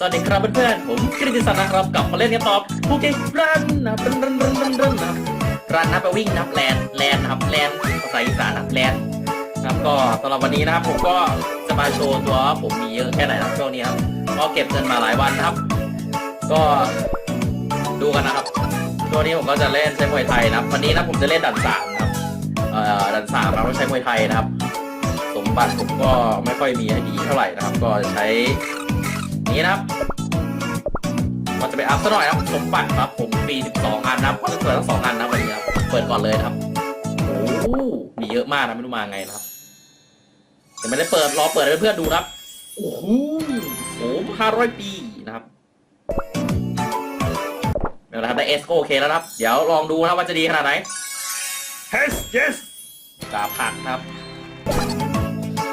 สวัสดีครับเพื่อนๆ ผมกฤติศักดิ์นะครับกลับมาเล่นกันต่อภูเก็ตรันนะรันรันรันรันรันนะครับรันนะไปวิ่งนับแลนแลนนะครับแลนภาษาอีสานนะครับแลนนะครับก็สำหรับวันนี้นะครับผมก็จะมาโชว์ตัวผมมีเยอะแค่ไหนนะช่วงนี้ครับก็เก็บเงินมาหลายวันนะครับ ก็ดูกันนะครับช่วงนี้ผมก็จะเล่นใช้มวยไทยนะครับ วันนี้นะผมจะเล่นดันสามนะครับเอ่อดันสามเราใช้มวยไทยนะครับ สมบัติผมก็ไม่ค่อยมีให้ดีเท่าไหร่นะครับ ก็ใช้ นี้นะครับก็จะไปอัพซะหน่อยนะครับสมบัติครับผมปี12อันนะครับก็จะเปิดทั้งสองอันนะวันนี้ครับเปิดก่อนเลยนะครับโอ้โหมีเยอะมากนะไม่รู้มาไงนะครับแต่ไม่ได้เปิดรอเปิดให้เพื่อนๆดูนะครับโอ้โหโอ้ห้าร้อยปีนะครับเดี๋ยวนะครับได้เอสโอเคแล้วนะครับ เดี๋ยวลองดูนะครับว่าจะดีขนาดไหน Yes, yes. กาผักนะครับ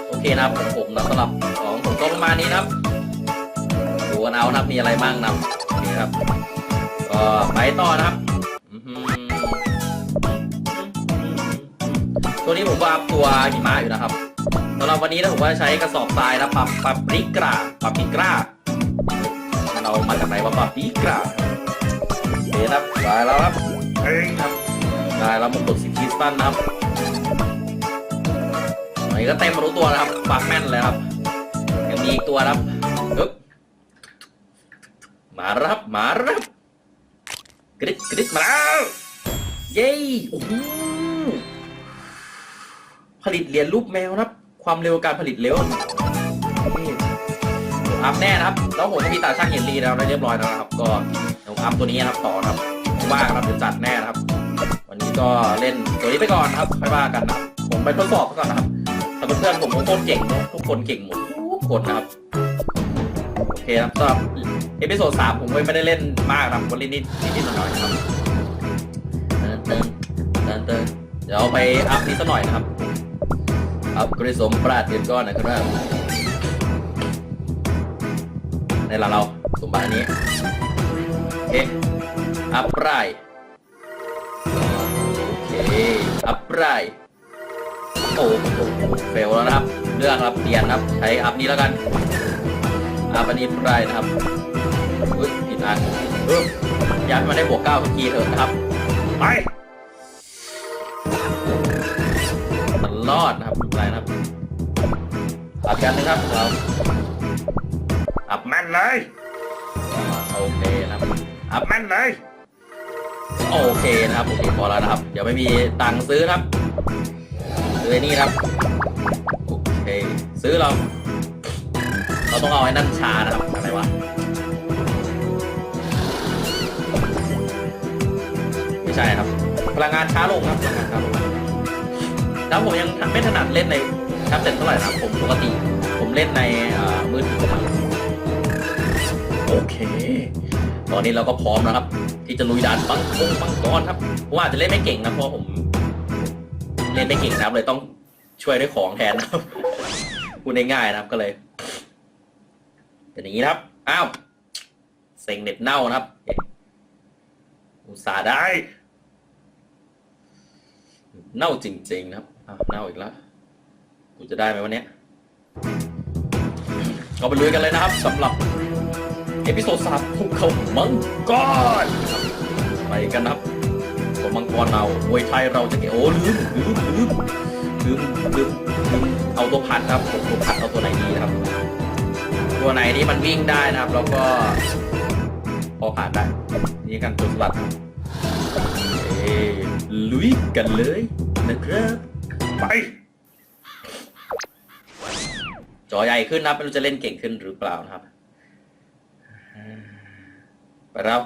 โอเคนะครับของผมนะสำหรับของผมก็ประมาณนี้นะครับดู กันเอานะครับมีอะไรบ้างนะครับนี่ครับก็ไปต่อนะครับอื้อหือตัวนี้ผมก็อัพตัวหิมะอยู่นะครับสำหรับวันนี้นะผมก็ใช้กระสอบทรายนะปรับปรับปริกราปรับปริกรามันเอามาจากไหนวะปรับปริกราโอเคนะครับได้แล้วครับ Hey. ครับได้แล้วมงกุฎสิบคริสตันนะครับอันนี้ก็เต็มมารู้ตัวนะครับปากแม่นเลยครับยังมีอีกตัวนะครับปึ๊บ มารับมารับกริ๊ดกริ๊ดมาแล้วเย้โอ้โหผลิตเหรียญรูปแมวนะครับ ความเร็วการผลิตเร็วผมอัพแน่นะครับแล้วผมก็มีตาช่างเห็นรีแล้วได้เรียบร้อยแล้วนะครับ ก็เดี๋ยวผมอัพตัวนี้นะครับต่อครับว่าครับเดี๋ยวจัดแน่นะครับ วันนี้ก็เล่นตัวนี้ไปก่อนนะครับค่อยว่ากันนะผมไปทดสอบก่อนนะครับแต่เพื่อนผมโคตรเก่งนะทุกคนเก่งหมดทุกคนนะครับโอเคครับสำหรับ เอพิโซดสามผมก็ไม่ได้เล่นมากนะครับก็เล่นนิดนิดๆหน่อยๆครับเติมเติมเติมเติมเดี๋ยวไปอัพนี้สักหน่อยนะครับ อัพกริสมปราดเดือนก้อนนะครับในหลังเราสมบัติอันนี้โอเคอัพไรโอเคอัพไรโอ้โหเฟลแล้วนะครับ เลือกครับเปลี่ยนครับ ใช้อัพนี้แล้วกันอัพอันนี้ไรนะครับ อุ้ยผิดอันเอออยากให้มันได้บวกเก้าสักทีเถอะนะครับ ไป มันรอดนะครับไม่เป็นไรนะครับอัพกันนะครับเราอัพแม่นเลยโอเคนะครับอัพแม่นเลยโอเคนะครับโอเคพอแล้วนะครับ เดี๋ยวไม่มีตังค์ซื้อนะครับซื้อไอ้นี่นะครับโอเค ซื้อเรา เราต้องเอาไอ้นั่นชานะครับอะไรวะ ใช่ครับ พลังงานช้าลงครับพลังงานช้าลงแล้วผมยังไม่ถนัดเล่นในแท็บเล็ตเท่าไหร่นะครับผมปกติ ผมเล่นในเอ่อมือถือโอเค ตอนนี้เราก็พร้อมแล้วครับ ที่จะลุยด่านบังคงบังกรครับผมอาจจะเล่นไม่เก่งนะเพราะผม เล่นไม่เก่งนะครับเลยต้องช่วยด้วยของแทนนะครับพูดง่ายๆนะครับก็เลยเป็นอย่างนี้ครับอ้าวเซ็งเน็ตเน่านะครับอุตส่าห์ได้ เน่าจริง ๆ นะครับอ้าวเน่าอีกแล้วกูจะได้ไหมวันนี้ยก็ไปลุยกันเลยนะครับสำหรับ เอพิโซดสามภูเขามังกรไปกันนะครับผมมังกรเรามวยไทยเราจะเก่งโอ้ลืมลืมลืมลืมลืมลืมเอาตัวพัดครับผมตัวพัดเอาตัวไหนดีนะครับ ตัวไหนที่มันวิ่งได้นะครับ แล้วก็พอผ่านได้นี่กันตัวสลัดเลุยกันเลยนะครับ ไป จอใหญ่ขึ้นนะครับไม่รู้จะเล่นเก่งขึ้นหรือเปล่านะครับ ไปแล้ว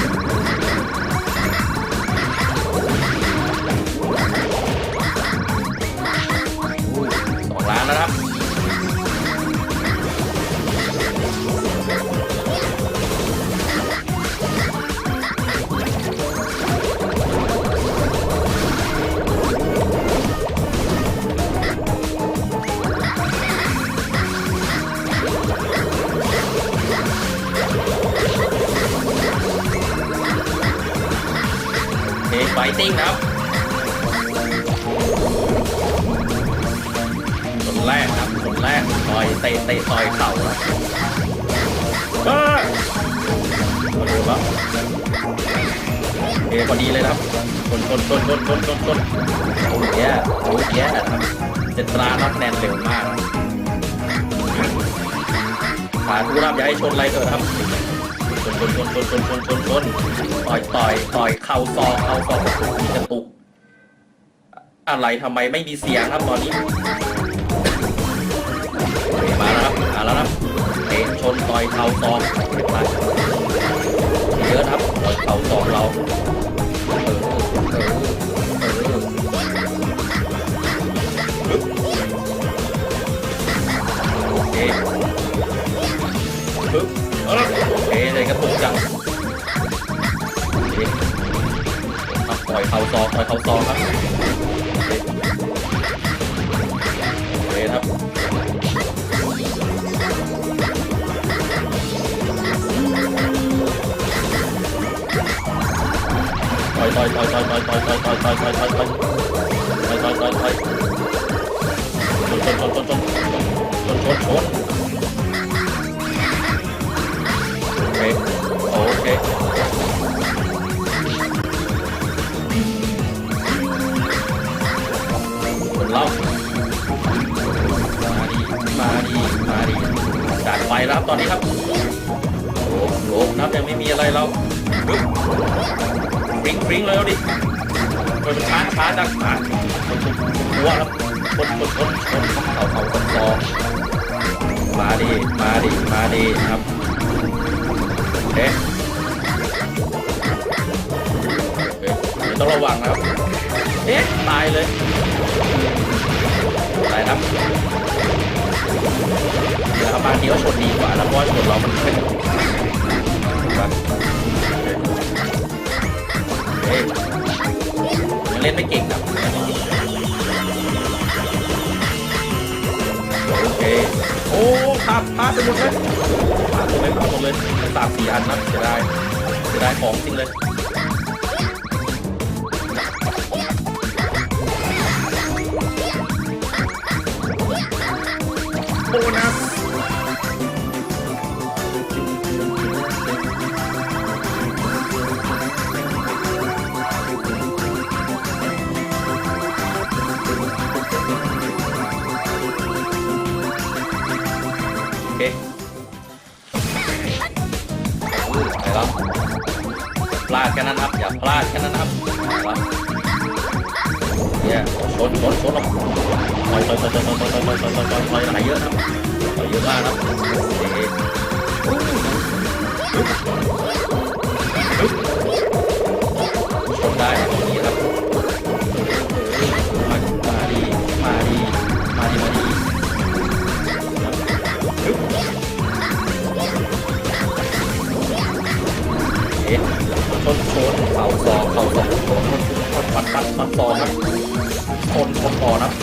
อ อเคไฟติ้งครับคนแรกครับคนแรกต่อยเตะเตะต่อยเข่าครับเอ้ยมาดูแล้วเอพอดีเลยครับชนชนชนชนชนชนชนโอ้ยแย่โอ้ยแย่ครับเจตรานับแนนเร็วมากขาทุรับอย่าให้ชนไรเกิดครับ ชนชนชนชนชนชนชนต่อยต่อยต่อยเข่าซอกเข่าซอกกระตุก อะไรทำไมไม่มีเสียงครับตอนนี้ มาแล้วครับมาแล้วครับเตะชนต่อยเข่าซอกเยอะครับต่อยเข่าซอกเรา ล่อยเข่าซอกต่อยเข่าซอกครับโอเครับต่อยต่อยต่อยต่อยต่อยต่อยต่อยต่อยต่อยต่อยต่อยต่อยต่อยต่อยต่อยต่อยต่อยชนชนชนชนชนชนชน ตอนนี้ครับโอ้โหนับยังไม่มีอะไรเราปริ้งปริ้งเลยดิโดนช้าช้าจังช้าหัวแล้วคนคนคนคนเขาเขาคนซอมาดีมาดีมาดีครับเคโอเคเดี๋ยต้องระวังนะครับ เอ๊ะ ตายเลย ตายครับเดี๋ยวบีก็ชนดีกว่าแล้วเพราะว่าชนเรามันเป็นเฮ้ยยังเล่นไม่เก่งครับโอเคโอ้พลาดพลาดไปหมดเลยพลาดหมดเลยพลาดหมดเลยสามสี่อันนะจะได้จะได้ของจริงเลยโบนัส เคไปแล้วพลาดแค่นั้นครับอย่าพลาดแค่นั้นครับครับเนี่ยชนชนชนลงต่อยต่อยต่อยต่อยต่อยต่อยต่อยต่อยต่อยต่อยต่อยหลายเยอะครับต่อยเยอะมากครับโอเคปึ๊บปึ๊บชนได้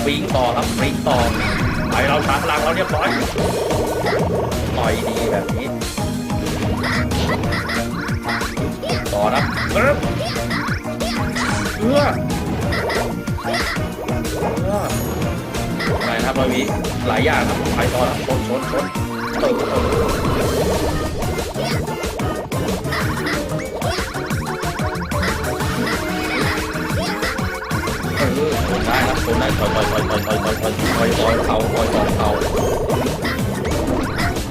วิ่งต่อครับวิ่งต่อไปเราชาร์จพลังเราเรียบร้อยต่อยดีแบบนี้ต่อนะเอ๊บเอื้อเอื้ออะไรนะครับเรามีหลายอย่างครับไปต่อนะชนชนชนเออ เออเออคนได้ครับคนได้ถอยถอยถอยถอยถอยถอยถอยถอยถอยเขาถอยถอยเขา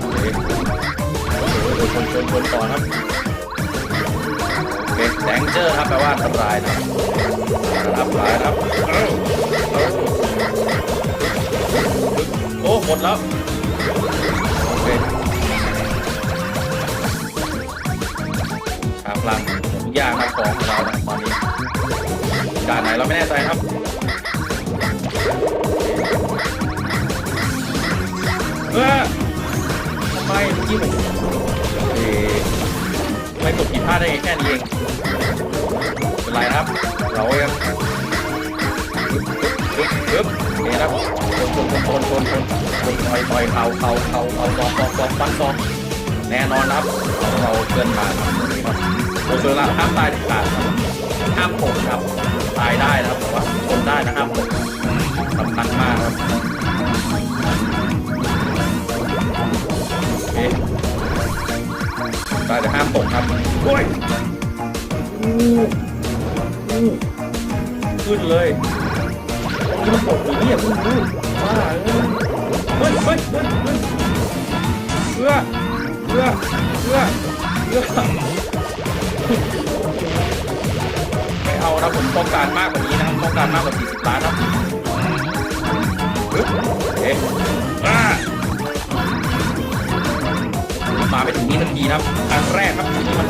โอเคโอ้ยชนชนชนต่อครับโอเคแดงเจอร์ครับแปลว่าอันตรายนะครับอันตรายครับโอ้หมดแล้วโอเคชาพลังหมดทุกอย่างครับของเรานะ ด่านไหนเราไม่แน่ใจครับเออทำไมเมื่อกี้ผมเอ๊ะทำไม่กดผิดพลาดได้แค่นี้เองเป็นไรครับ เรายังปึ๊บปึ๊บปึ๊บนี่ครับชนชนชนชนชนชนชนต่อยต่อยเข่าเข่าเข่าเข่าซอกซอกซอกฟันซอกแน่นอนครับ เราเกินมาครับโดยเฉพาะห้ามตายเด็ดขาดครับ ห้ามโผล่ครับ ตายได้นะครับแต่ว่าคนได้นะห้ามโผล่สำคัญมากครับตายแต่ห้ามตกครับโอ้ยขึ้นเลยนี่มันตกอย่างนี้อะมึงมึงบ้าเฮ้ยเฮ้ยเฮ้ยเฮ้ยเฮ้ยเฮ้ยเพื่ นะผมต้องการมากกว่านี้นะครับต้องการมากกว่า 40 ล้านครับเอ๊ะมาไปถึงนี้ทันทีนะครับครั้งแรกครับที่มัน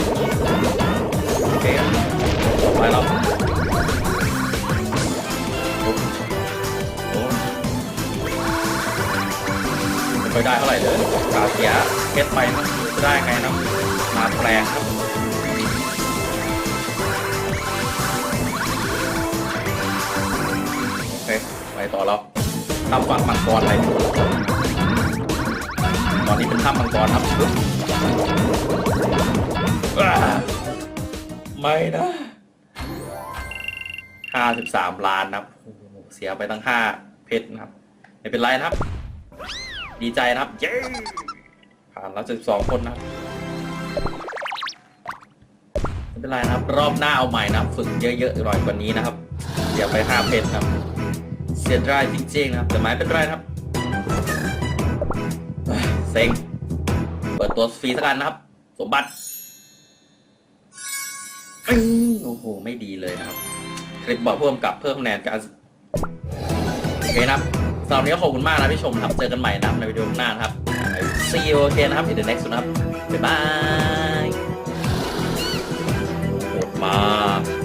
โอเคครับไปแล้วไม่ได้เท่าไหร่เลยกาเสียเพชรไปนะได้ไงนะมาแปลงครับ เคไปต่อแล้วทำฝั่งมังกรอะไรตอนนี้เป็นถ้ำมังกรครับไม่นะห้าสิบสามล้านนะครับเสียไปตั้งห้าเพชรนะครับ ไม่เป็นไรนะครับ ดีใจนะครับ เย้ผ่านแล้วสิบสองคนนะครับไม่เป็นไรนะครับ รอบหน้าเอาใหม่นะครับ ฝึกเยอะๆหน่อยกว่านี้นะครับอย่าไปห้าเพชรนะครับ สียดายจริงๆนะครับ แต่ไม่เป็นไรครับเซ็งเปิดตัวฟรีสักกันนะครับ สมบัติโอ้โห ไม่ดีเลยนะครับ คลิปบอกเพิ่มกับเพิ่มคะแนนการโอเคนะครับสำหรับนนี้ก็ขอบคุณมากนะที่ชมครับ เจอกันใหม่นะครับในวิดีโอหน้านครับ see you again นะครับ in the next นะครับ บ๊ายบายโหดมาก